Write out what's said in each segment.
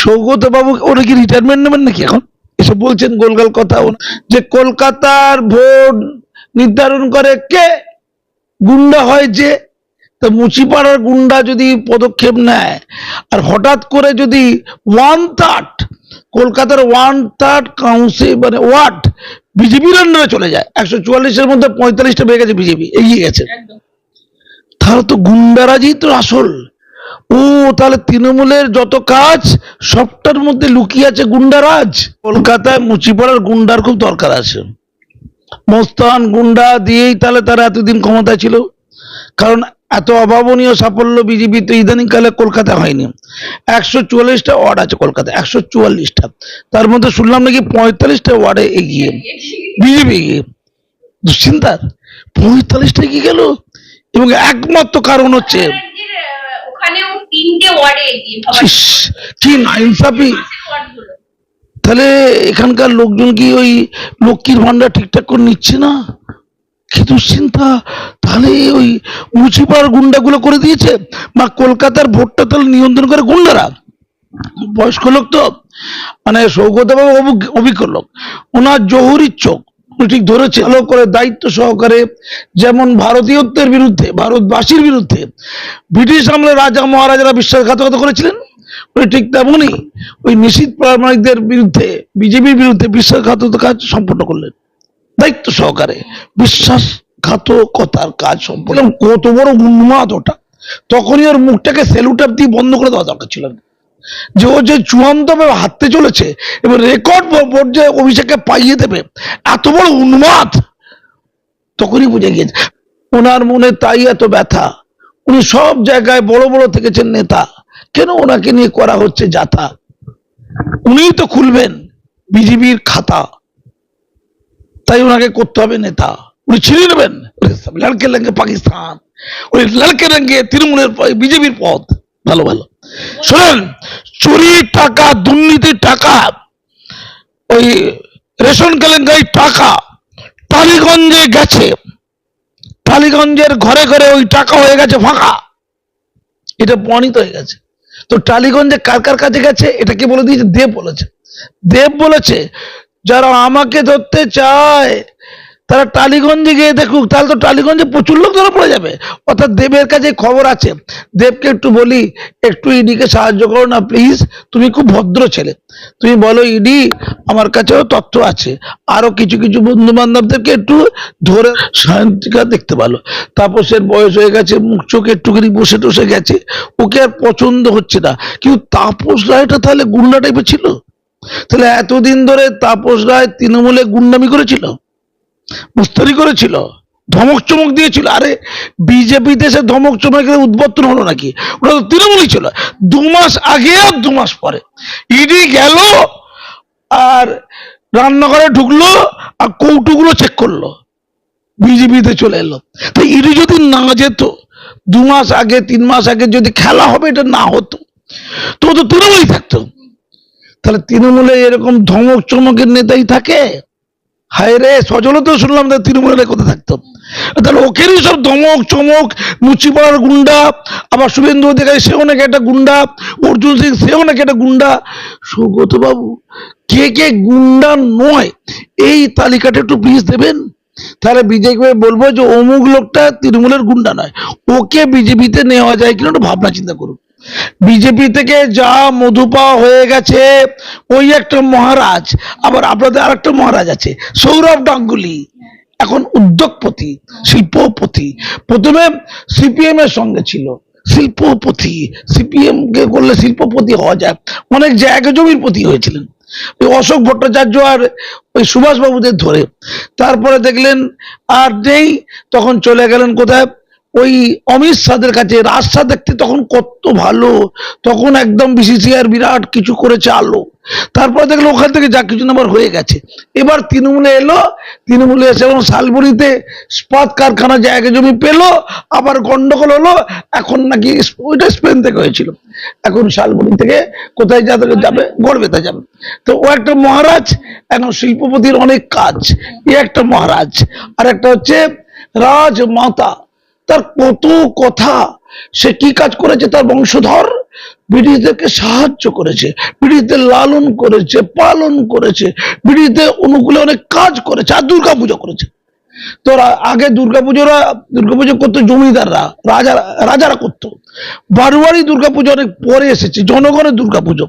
সৌগত বাবু ওরা কি রিটায়ারমেন্ট নেবেন নাকি এখন? এসব বলছেন গোলগাল কথা। যে কলকাতার ভোট নির্ধারণ করে কে গুন্ডা হয় যে তো মুচিপাড়ার গুন্ডা যদি পদক্ষেপ নেয় আর হঠাৎ করে যদি ওয়ান থার্ড কলকাতার ওয়ান থার্ড কাউন্সিল মানে ওয়ার্ড বিজেপির আন্ডারে চলে যায়। একশো চুয়াল্লিশের মধ্যে পঁয়তাল্লিশটা বেড়ে গেছে বিজেপি এগিয়ে গেছে। তাহলে তো গুন্ডারাজই তো আসল। ও, তাহলে তৃণমূলের যত কাজ, সবটার মধ্যে লুকিয়ে আছে গুন্ডারাজ। কলকাতায় মুচিপাড়ার গুন্ডার খুব দরকার আছে। মোস্তান গুন্ডা দিয়েই তাহলে তারা এতদিন ক্ষমতায় ছিল। কারণ এত অভাবনীয় সাফল্য বিজেপি তো ইদানিং কালে কলকাতায় হয়নি। একশো চুয়াল্লিশটা ওয়ার্ড আছে কলকাতায়, একশো চুয়াল্লিশটা। তার মধ্যে শুনলাম নাকি পঁয়তাল্লিশটা ওয়ার্ডে এগিয়ে। বিজেপি এগিয়ে। দুশ্চিন্তার। পঁয়তাল্লিশটা এগিয়ে গেল। এবং একমাত্র কারণ হচ্ছে তিনটে ওয়ার্ডে এগিয়ে কি তাহলে এখানকার লোকজন কি ওই লক্ষ্মীর ভান্ডার ঠিকঠাক করে নিচ্ছে না? কি দুশ্চিন্তা? তাহলে ওই মুচিপার গুন্ডাগুলো করে দিয়েছে? বা কলকাতার ভোটটা তাহলে নিয়ন্ত্রণ করে গুন্ডারা? বয়স্ক লোক তো। মানে সৌগত বাবু অভিজ্ঞ লোক। ওনার জহুরির চোখ। ঠিক ধরেছে। ভালো করে দায়িত্ব সহকারে যেমন ভারতীয়ত্বের বিরুদ্ধে, ভারতবাসীর বিরুদ্ধে ব্রিটিশ আমলে রাজা মহারাজারা বিশ্বাসঘাতকতা করেছিলেন। ঠিক তেমনই ওই নিশীত প্রামাণিকদের বিরুদ্ধে, বিজেপির বিরুদ্ধে বিশ্বাসঘাতকতার কাজ সম্পন্ন করলেন। দায়িত্ব সহকারে বিশ্বাসঘাতকতার কাজ সম্পন্ন। কত বড় উন্মাদ ওটা। তখনই ওর মুখটাকে সেলুটাপ দিয়ে বন্ধ করে দেওয়া দরকার ছিল। না। যে ও যে চূড়ান্ত ভাবে হাঁটতে চলেছে এবং রেকর্ড পর্যায়ে অভিষেককে পাইয়ে দেবে, এত বড় উন্মাদ তখনই বুঝে গিয়েছে। ওনার মনে তাই এত ব্যথা। উনি সব জায়গায় বড় বড় থেকেছেন নেতা। কেন ওনাকে নিয়ে করা হচ্ছে যাতা? উনিই তো খুলবেন বিজেপির খাতা। তাই ওনাকে করতে হবে নেতা। উনি ছিনিয়ে নেবেন। লড়কে লেঙ্গে পাকিস্তান। ওই লড়কে লেঙ্গে তৃণমূলের বিজেপির পথ ভালো ভালো। শোনেন চুরির টাকা, দুর্নীতির টাকা, ওই রেশন কেলেঙ্কারির টাকা টালিগঞ্জে গেছে। টালিগঞ্জের ঘরে ঘরে ওই টাকা হয়ে গেছে ফাঁকা। এটা প্রমাণিত হয়ে গেছে। তো টালিগঞ্জে কার কার কাছে গেছে, এটা কে বলে দিয়েছে? দেব বলেছে। দেব বলেছে, যারা আমাকে ধরতে চায় তারা টালিগঞ্জে গিয়ে দেখুক, তাহলে তো টালিগঞ্জে প্রচুর লোক ধরা পড়ে যাবে। অর্থাৎ দেবের কাছে খবর আছে। দেবকে একটু বলি, একটু ইডিকে সাহায্য করো না প্লিজ তুমি খুব ভদ্র ছেলে। তুমি বলো, ইডি, আমার কাছেও তথ্য আছে। আরও কিছু কিছু বন্ধু বান্ধবদেরকে একটু ধরে শান্তিকা দেখতে ভালো। তাপসের বয়স হয়ে গেছে, মুখ চোখ একটুখানি বসে টসে গেছে। ওকে আর পছন্দ হচ্ছে না। কিন্তু তাপস রায়টা তাহলে গুন্ডা টাইপের ছিল? তাহলে এতদিন ধরে তাপস রায় তৃণমূলে গুন্ডামি করেছিল? মুস্তারি করেছিল? ধমক চমক দিয়েছিল? আরে বিজেপিতে সে ধমক চমকের উদ্বর্তন হলো নাকি? ওটা তো তৃণমূলই ছিল। দু মাস আগে আর দু মাস পরে। ইডি গেল, আর রান্নাঘরে ঢুকলো, আর কৌটুগুলো চেক করল। বিজেপিতে চলে এলো। তো ইডি যদি না যেত, দু মাস আগে, তিন মাস আগে যদি খেলা হবে, এটা না হতো তো তো তৃণমূলই থাকতো। তাহলে তৃণমূলে এরকম ধমক চমকের নেতাই থাকে? হায় রে সজলও তো শুনলাম যে তৃণমূলের কথা থাকতো। তাহলে ওকেরই সব ধমক, চমক মুচিপাড়ার গুন্ডা, আবার শুভেন্দু অধিকারী, সেও নাকি একটা গুন্ডা, অর্জুন সিং, সেও নাকি একটা গুন্ডা। সৌগত বাবু, কে কে গুন্ডা নয়, এই তালিকাটা একটু প্লিজ দেবেন। তাহলে বিজেপি বলব যে অমুক লোকটা তৃণমূলের গুন্ডা নয়, ওকে বিজেপিতে নেওয়া যায় কিনা একটু ভাবনা চিন্তা করুন। বিজেপি থেকে যা মধুপা হয়ে গেছে, ওই একটা মহারাজ, আবার আপনাদের আরেকটা মহারাজ আছে, সৌরভ গাঙ্গুলি, এখন উদ্যোগপতি, শিল্পপতি। প্রথমে সিপিএম এর সঙ্গে ছিল, শিল্পপতি, সিপিএম কে করলে শিল্পপতি হওয়া যায়। অনেক জায়গা জমির পতি হয়েছিলেন। ওই অশোক ভট্টাচার্য আর ওই সুভাষ বাবুদের ধরে। তারপরে দেখলেন আর নেই, তখন চলে গেলেন কোথায়? ওই অমিত শাহের কাছে রাস্তা দেখতে তখন কত ভালো, তখন একদম বিসিসিআর বিরাট কিছু করেছে আলো। তারপর দেখল ওখান থেকে যা কিছু নাম্বার হয়ে গেছে। এবার তৃণমূলে এলো, তৃণমূলে এসে এবং শালবুড়িতে স্পাত কারখানা জায়গা জমি পেল, আবার গন্ডগোল হলো, এখন নাকি ওইটা স্পেন থেকে হয়েছিল। এখন শালবুড়ি থেকে কোথায় যাবে যাবে, গড়বেতা যাবে। তো ও একটা মহারাজ, এখন শিল্পপতির অনেক কাজ। এ একটা মহারাজ। আর একটা হচ্ছে রাজমাতা। তার কত কথা, সে কি কাজ করেছে তার বংশধর? ব্রিটিশদেরকে সাহায্য করেছে, ব্রিটিশদের লালন করেছে, পালন করেছে, ব্রিটিশদের অনুকূলে অনেক কাজ করেছে আর দুর্গা পুজো করেছে। তো আগে দুর্গাপুজোরা, দুর্গাপুজো করতো জমিদাররা, রাজা, রাজারা করতো। বারোয়ারি দুর্গাপুজো অনেক পরে এসেছে, জনগণের দুর্গাপুজো।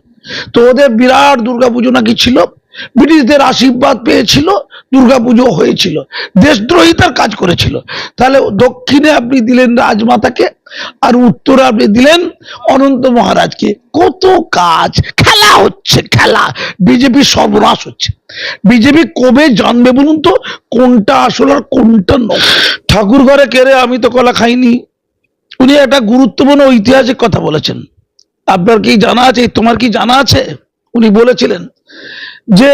তো ওদের বিরাট দুর্গাপুজো নাকি ছিল? ব্রিটিশদের আশীর্বাদ পেয়েছিল, দুর্গাপুজো হয়েছিল দেশদ্রোহিতার কাজ করেছিল। তাহলে দক্ষিণে আপনি দিলেন রাজমাতাকে, আর উত্তরে আপনি দিলেন অনন্ত মহারাজকে। কত কাজ, খেলা হচ্ছে, খেলা। বিজেপি সর্বনাশ হচ্ছে। বিজেপি কবে জানবে বলুন তো? কোনটা আসল আর কোনটা নয়। ঠাকুর ঘরে কেড়ে আমি তো কলা খাইনি। উনি একটা গুরুত্বপূর্ণ ঐতিহাসিক কথা বলেছেন। আপনার কি জানা আছে? তোমার কি জানা আছে? উনি বলেছিলেন যে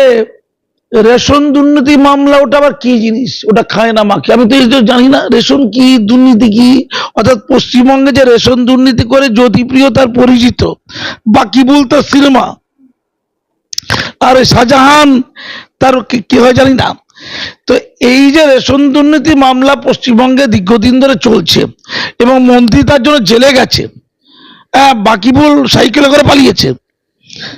রেশন দুর্নীতি মামলা, ওটা আবার কি জিনিস? ওটা খায় না মাকে। আমি তো এই জানি না, রেশন কি, দুর্নীতি কি? অর্থাৎ পশ্চিমবঙ্গে যে রেশন দুর্নীতি করে জ্যোতিপ্রিয় তার পরিচিত বাকিবুল তার সিনেমা, আর শাহজাহান তার কি হয় জানি না। তো এই যে রেশন দুর্নীতি মামলা পশ্চিমবঙ্গে দীর্ঘদিন ধরে চলছে, এবং মন্ত্রী তার জন্য জেলে গেছে বাকিবুল সাইকেলে করে পালিয়েছে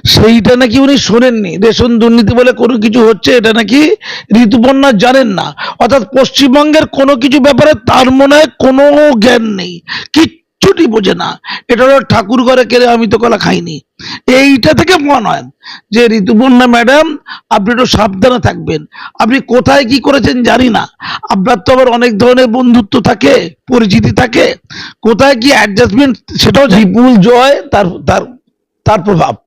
সেইটা নাকি উনি শোনেননি? রেশন দুর্নীতি বলে কোনো কিছু হচ্ছে? এটা নাকি ঋতুপর্ণা জানেন না। অর্থাৎ পশ্চিমবঙ্গের কোনো কিছু ব্যাপারে তার মনে হয় কোনো জ্ঞান নেই। কিচ্ছুটি বোঝে না। এটা হলো ঠাকুর ঘরে কেড়ে আমি তো কলা খাইনি এইটা থেকে মনে হয় যে ঋতুপর্ণা ম্যাডাম, আপনি একটু সাবধানে থাকবেন। আপনি কোথায় কি করেছেন জানি না। আপনার তো আবার অনেক ধরনের বন্ধুত্ব থাকে, পরিচিতি থাকে। কোথায় কি অ্যাডজাস্টমেন্ট সেটাও বিপুল জয়, তার তার তার প্রভাব।